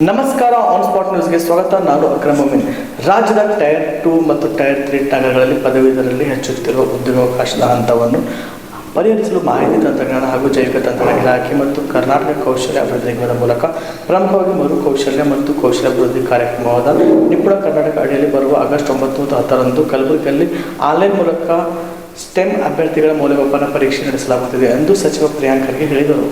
ನಮಸ್ಕಾರ on spot ನ್ಯೂಸ್ಗೆ ಸ್ವಾಗತ. ನಾನು ಅಕ್ರಮ ರಾಜ್ಯದ ಟೈರ್ ಟು ಮತ್ತು ಟೈರ್ ತ್ರೀ ಟಾಂಗಗಳಲ್ಲಿ ಪದವೀಧರಲ್ಲಿ ಹೆಚ್ಚುತ್ತಿರುವ ಉದ್ಯೋಗಾವಕಾಶದ ಹಂತವನ್ನು ಪರಿಹರಿಸಲು ಮಾಹಿತಿ ತಂತ್ರಜ್ಞಾನ ಹಾಗೂ ಜೈವಿಕ ತಂತ್ರಜ್ಞಾನ ಇಲಾಖೆ ಮತ್ತು ಕರ್ನಾಟಕ ಕೌಶಲ್ಯ ಅಭಿವೃದ್ಧಿ ನಿಗಮದ ಮೂಲಕ ಪ್ರಮುಖವಾಗಿ ಮರು ಕೌಶಲ್ಯ ಮತ್ತು ಕೌಶಲ್ಯ ಅಭಿವೃದ್ಧಿ ಕಾರ್ಯಕ್ರಮವಾದ ನಿಪುಣ ಕರ್ನಾಟಕ ಅಡಿಯಲ್ಲಿ ಬರುವ ಆಗಸ್ಟ್ ಒಂಬತ್ತು ಮತ್ತು ಹತ್ತರಂದು ಕಲಬುರಗಿಯಲ್ಲಿ ಆನ್ಲೈನ್ ಮೂಲಕ ಸ್ಟೆಮ್ ಅಭ್ಯರ್ಥಿಗಳ ಮೌಲ್ಯಮಾಪನ ಪರೀಕ್ಷೆ ನಡೆಸಲಾಗುತ್ತಿದೆ ಎಂದು ಸಚಿವ ಪ್ರಿಯಾಂಕ್ ಹೇಳಿದರು.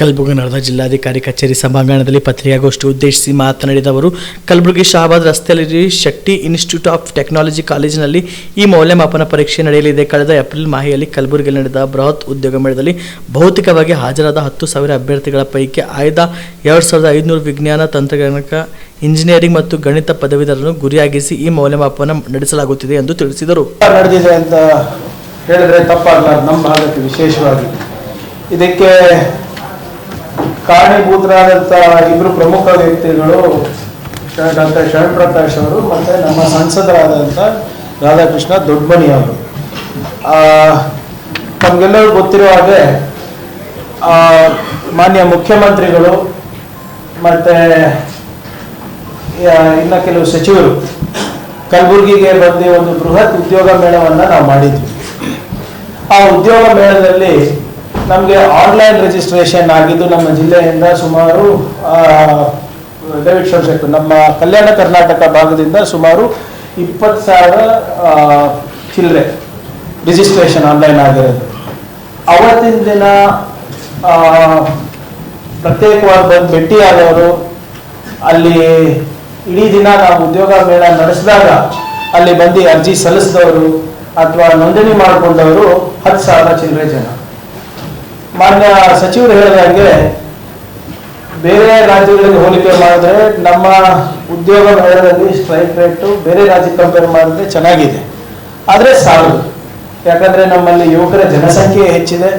ಕಲಬುರಗಿ ನಡೆದ ಜಿಲ್ಲಾಧಿಕಾರಿ ಕಚೇರಿ ಸಭಾಂಗಣದಲ್ಲಿ ಪತ್ರಿಕಾಗೋಷ್ಠಿ ಉದ್ದೇಶಿಸಿ ಮಾತನಾಡಿದ ಅವರು, ಕಲಬುರಗಿ ಶಹಾಬಾದ್ ರಸ್ತೆಯಲ್ಲಿ ಶಕ್ತಿ ಇನ್ಸ್ಟಿಟ್ಯೂಟ್ ಆಫ್ ಟೆಕ್ನಾಲಜಿ ಕಾಲೇಜಿನಲ್ಲಿ ಈ ಮೌಲ್ಯಮಾಪನ ಪರೀಕ್ಷೆ ನಡೆಯಲಿದೆ. ಕಳೆದ ಏಪ್ರಿಲ್ ಮಾಹೆಯಲ್ಲಿ ಕಲಬುರಗಿಯಲ್ಲಿ ನಡೆದ ಬೃಹತ್ ಉದ್ಯೋಗ ಮೇಳದಲ್ಲಿ ಭೌತಿಕವಾಗಿ ಹಾಜರಾದ ಹತ್ತು ಸಾವಿರ ಅಭ್ಯರ್ಥಿಗಳ ಪೈಕಿ ಆಯ್ದ ಎರಡು ಸಾವಿರದ ಐದುನೂರು ವಿಜ್ಞಾನ, ತಂತ್ರಜ್ಞಾನಕ, ಇಂಜಿನಿಯರಿಂಗ್ ಮತ್ತು ಗಣಿತ ಪದವೀಧರರನ್ನು ಗುರಿಯಾಗಿಸಿ ಈ ಮೌಲ್ಯಮಾಪನ ನಡೆಸಲಾಗುತ್ತಿದೆ ಎಂದು ತಿಳಿಸಿದರು. ನಡೆದಿದೆ ಅಂತ ಹೇಳಿದ್ರೆ ತಪ್ಪಾಗಲಾರ್ದು ನಮ್ಮ ಭಾಗಕ್ಕೆ ವಿಶೇಷವಾಗಿ. ಇದಕ್ಕೆ ಕಾರಣೀಭೂತರಾದಂಥ ಇಬ್ಬರು ಪ್ರಮುಖ ವ್ಯಕ್ತಿಗಳು ಡಾಕ್ಟರ್ ಶರಣ್ ಪ್ರಕಾಶ್ ಅವರು ಮತ್ತು ನಮ್ಮ ಸಂಸದರಾದಂತ ರಾಧಾಕೃಷ್ಣ ದೊಡ್ಡಮನಿ ಅವರು. ಆ, ತಮಗೆಲ್ಲರಿಗೂ ಗೊತ್ತಿರೋ ಹಾಗೆ ಮಾನ್ಯ ಮುಖ್ಯಮಂತ್ರಿಗಳು ಮತ್ತು ಇನ್ನು ಕೆಲವು ಸಚಿವರು ಕಲಬುರಗಿಗೆ ಬಂದು ಒಂದು ಬೃಹತ್ ಉದ್ಯೋಗ ಮೇಳವನ್ನು ನಾವು ಮಾಡಿದ್ವಿ. ಆ ಉದ್ಯೋಗ ಮೇಳದಲ್ಲಿ ನಮಗೆ ಆನ್ಲೈನ್ ರಿಜಿಸ್ಟ್ರೇಷನ್ ಆಗಿದ್ದು ನಮ್ಮ ಜಿಲ್ಲೆಯಿಂದ ಸುಮಾರು ಡೇವಿಡ್ ಶೋಶೆಕ್ ನಮ್ಮ ಕಲ್ಯಾಣ ಕರ್ನಾಟಕ ಭಾಗದಿಂದ ಸುಮಾರು ಇಪ್ಪತ್ತು ಸಾವಿರ ಚಿಲ್ಲರೆ ರಿಜಿಸ್ಟ್ರೇಷನ್ ಆನ್ಲೈನ್ ಆಗಿರೋದು. ಅವತ್ತಿನ ದಿನ ಪ್ರತ್ಯೇಕವಾಗಿ ಬಂದು ಭೇಟಿಯಾದವರು ಅಲ್ಲಿ ಇಡೀ ದಿನ ನಾವು ಉದ್ಯೋಗ ಮೇಳ ನಡೆಸಿದಾಗ ಅಲ್ಲಿ ಬಂದು ಅರ್ಜಿ ಸಲ್ಲಿಸಿದವರು ಅಥವಾ ನೋಂದಣಿ ಮಾಡಿಕೊಂಡವರು ಹತ್ತು ಸಾವಿರ ಚಿಲ್ಲರೆ ಜನ. ಮಾನ್ಯ ಸಚಿವರು ಹೇಳಿದ ಹಾಗೆ ಬೇರೆ ರಾಜ್ಯಗಳಿಗೆ ಹೋಲಿಕೆ ಮಾಡಿದ್ರೆ ನಮ್ಮ ಉದ್ಯೋಗ ವಲಯದಲ್ಲಿ ಸ್ಟ್ರೈಕ್ ರೇಟು ಬೇರೆ ರಾಜ್ಯಕ್ಕೆ ಕಂಪೇರ್ ಮಾಡಿದ್ರೆ ಚೆನ್ನಾಗಿದೆ. ಆದರೆ ಸಾಲದು. ಯಾಕಂದ್ರೆ ನಮ್ಮಲ್ಲಿ ಯುವಕರ ಜನಸಂಖ್ಯೆ ಹೆಚ್ಚಿದೆ,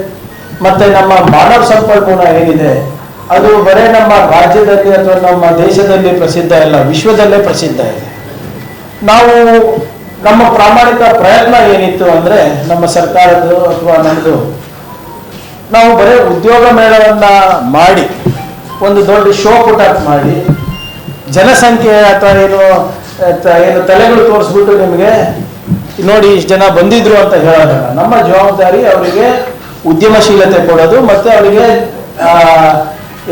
ಮತ್ತೆ ನಮ್ಮ ಮಾನವ ಸಂಪನ್ಮೂಲ ಏನಿದೆ, ಅದು ಬರೀ ನಮ್ಮ ರಾಜ್ಯದಲ್ಲಿ ಅಥವಾ ನಮ್ಮ ದೇಶದಲ್ಲಿ ಪ್ರಸಿದ್ಧ ಇಲ್ಲ, ವಿಶ್ವದಲ್ಲೇ ಪ್ರಸಿದ್ಧ ಇದೆ. ನಾವು ನಮ್ಮ ಪ್ರಾಮಾಣಿಕ ಪ್ರಯತ್ನ ಏನಿತ್ತು ಅಂದ್ರೆ ನಮ್ಮ ಸರ್ಕಾರದ್ದು ಅಥವಾ ನಮ್ಮದು ನಾವು ಬರೀ ಉದ್ಯೋಗ ಮೇಳವನ್ನ ಮಾಡಿ, ಒಂದು ದೊಡ್ಡ ಶೋ ಪುಟ್ ಮಾಡಿ, ಜನಸಂಖ್ಯೆ ಅಥವಾ ಏನು ಏನು ತಲೆಗಳು ತೋರಿಸ್ಬಿಟ್ಟು ನಿಮಗೆ, ನೋಡಿ ಇಷ್ಟು ಜನ ಬಂದಿದ್ರು ಅಂತ ಹೇಳೋದಲ್ಲ. ನಮ್ಮ ಜವಾಬ್ದಾರಿ ಅವರಿಗೆ ಉದ್ಯಮಶೀಲತೆ ಕೊಡೋದು ಮತ್ತೆ ಅವರಿಗೆ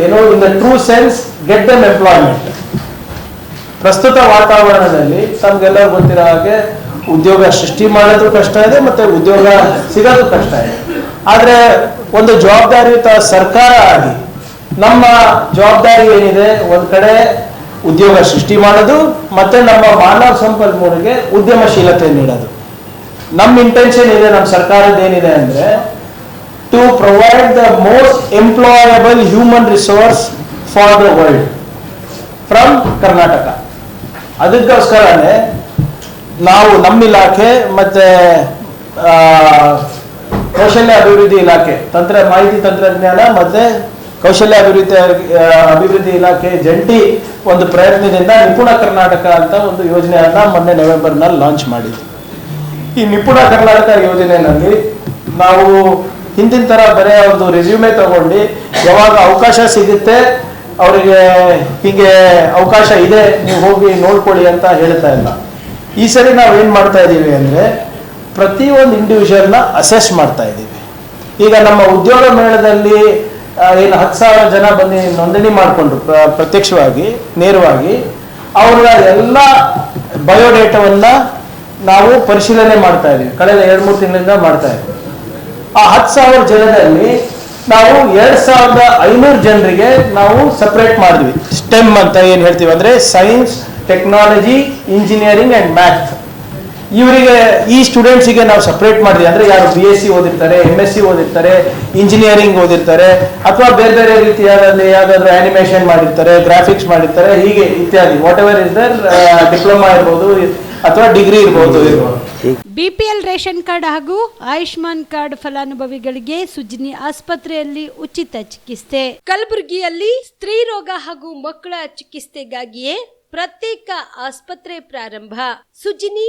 ಏನು in the true sense get them employment ಪ್ರಸ್ತುತ ವಾತಾವರಣದಲ್ಲಿ ತಮ್ಗೆಲ್ಲರೂ ಗೊತ್ತಿರೋ ಹಾಗೆ ಉದ್ಯೋಗ ಸೃಷ್ಟಿ ಮಾಡೋದು ಕಷ್ಟ ಇದೆ ಮತ್ತೆ ಉದ್ಯೋಗ ಸಿಗೋದು ಕಷ್ಟ ಇದೆ. ಆದ್ರೆ ಒಂದು ಜವಾಬ್ದಾರಿಯುತ ಸರ್ಕಾರ ಆಗಿ ನಮ್ಮ ಜವಾಬ್ದಾರಿ ಏನಿದೆ, ಒಂದು ಕಡೆ ಉದ್ಯೋಗ ಸೃಷ್ಟಿ ಮಾಡೋದು, ಮತ್ತೆ ನಮ್ಮ ಮಾನವ ಸಂಪನ್ಮೂಲಕ್ಕೆ ಉದ್ಯಮಶೀಲತೆ ನೀಡೋದು. ನಮ್ಮ ಇಂಟೆನ್ಷನ್ ಇದೆ ನಮ್ಮ ಸರ್ಕಾರದ ಏನಿದೆ ಅಂದ್ರೆ to provide the most employable human resource for the world from Karnataka ಅದಕ್ಕೋಸ್ಕರನೇ ನಾವು ನಮ್ಮ ಇಲಾಖೆ ಮತ್ತೆ ಕೌಶಲ್ಯ ಅಭಿವೃದ್ಧಿ ಇಲಾಖೆ, ತಂತ್ರ ಮಾಹಿತಿ ತಂತ್ರಜ್ಞಾನ ಮತ್ತೆ ಕೌಶಲ್ಯ ಅಭಿವೃದ್ಧಿ ಅಭಿವೃದ್ಧಿ ಇಲಾಖೆ ಜಂಟಿ ಒಂದು ಪ್ರಯತ್ನದಿಂದ ನಿಪುಣ ಕರ್ನಾಟಕ ಅಂತ ಒಂದು ಯೋಜನೆಯನ್ನ ಮೊನ್ನೆ ನವೆಂಬರ್ನಲ್ಲಿ ಲಾಂಚ್ ಮಾಡಿದ್ವಿ. ಈ ನಿಪುಣ ಕರ್ನಾಟಕ ಯೋಜನೆಯಲ್ಲಿ ನಾವು ಹಿಂದಿನ ತರ ಬರೀ ಒಂದು ರೆಸ್ಯೂಮೆ ತಗೊಂಡು ಯಾವಾಗ ಅವಕಾಶ ಸಿಗುತ್ತೆ ಅವರಿಗೆ ಹೀಗೆ ಅವಕಾಶ ಇದೆ, ನೀವು ಹೋಗಿ ನೋಡ್ಕೊಳ್ಳಿ ಅಂತ ಹೇಳ್ತಾ ಇಲ್ಲ. ಈ ಸರಿ ನಾವು ಏನ್ ಮಾಡ್ತಾ ಇದ್ದೀವಿ ಅಂದ್ರೆ ಪ್ರತಿಯೊಂದು ಇಂಡಿವಿಜುವಲ್ನ ಅಸೆಸ್ ಮಾಡ್ತಾ ಇದ್ದೀವಿ. ಈಗ ನಮ್ಮ ಉದ್ಯೋಗ ಮೇಳದಲ್ಲಿ ಏನು ಹತ್ತು ಸಾವಿರ ಜನ ಬಂದು ನೋಂದಣಿ ಮಾಡಿಕೊಂಡ್ರು, ಪ್ರ- ಪ್ರತ್ಯಕ್ಷವಾಗಿ, ನೇರವಾಗಿ, ಅವರ ಎಲ್ಲ ಬಯೋಡೇಟಾವನ್ನ ನಾವು ಪರಿಶೀಲನೆ ಮಾಡ್ತಾ ಇದ್ದೀವಿ. ಕಳೆದ ಎರಡು, ಮೂರು ತಿಂಗಳಿಂದ ಮಾಡ್ತಾ ಇದ್ದೀವಿ. ಆ ಹತ್ತು ಸಾವಿರ ಜನರಲ್ಲಿ ನಾವು ಎರಡ್ ಸಾವಿರದ ಐನೂರು ಜನರಿಗೆ ನಾವು ಸಪ್ರೇಟ್ ಮಾಡಿದ್ವಿ. ಸ್ಟೆಮ್ ಅಂತ ಏನ್ ಹೇಳ್ತೀವಿ ಅಂದ್ರೆ science technology engineering and math ಇವರಿಗೆ ಈ ಸ್ಟೂಡೆಂಟ್ಸಿಗೆ ನಾವು ಸಪ್ರೇಟ್ ಮಾಡಿದ್ವಿ. ಅಂದ್ರೆ ಯಾರು ಬಿ ಎಸ್ ಸಿ ಓದಿರ್ತಾರೆ ಎಂ ಎಸ್ ಸಿ ಓದಿರ್ತಾರೆ ಇಂಜಿನಿಯರಿಂಗ್ ಓದಿರ್ತಾರೆ, ಅಥವಾ ಬೇರೆ ಬೇರೆ ರೀತಿಯಾದಲ್ಲಿ ಯಾವ್ದಾದ್ರು ಆನಿಮೇಷನ್ ಮಾಡಿರ್ತಾರೆ ಗ್ರಾಫಿಕ್ಸ್ ಮಾಡಿರ್ತಾರೆ, ಹೀಗೆ ಇತ್ಯಾದಿ. Whatever is there diploma ಇರ್ಬೋದು, ಅಥವಾ ಡಿಗ್ರಿ ಇರ್ಬೋದು. ಬಿಪಿಎಲ್ ರೇಷನ್ ಕಾರ್ಡ್ ಹಾಗೂ ಆಯುಷ್ಮಾನ್ ಕಾರ್ಡ್ ಫಲಾನುಭವಿಗಳಿಗೆ ಸುಜಿನಿ ಆಸ್ಪತ್ರೆಯಲ್ಲಿ ಉಚಿತ ಚಿಕಿತ್ಸೆ. ಕಲಬುರಗಿಯಲ್ಲಿ ಸ್ತ್ರೀ ರೋಗ ಹಾಗೂ ಮಕ್ಕಳ ಚಿಕಿತ್ಸೆಗಾಗಿಯೇ ಪ್ರತ್ಯೇಕ ಆಸ್ಪತ್ರೆ ಪ್ರಾರಂಭ. ಸುಜಿನಿ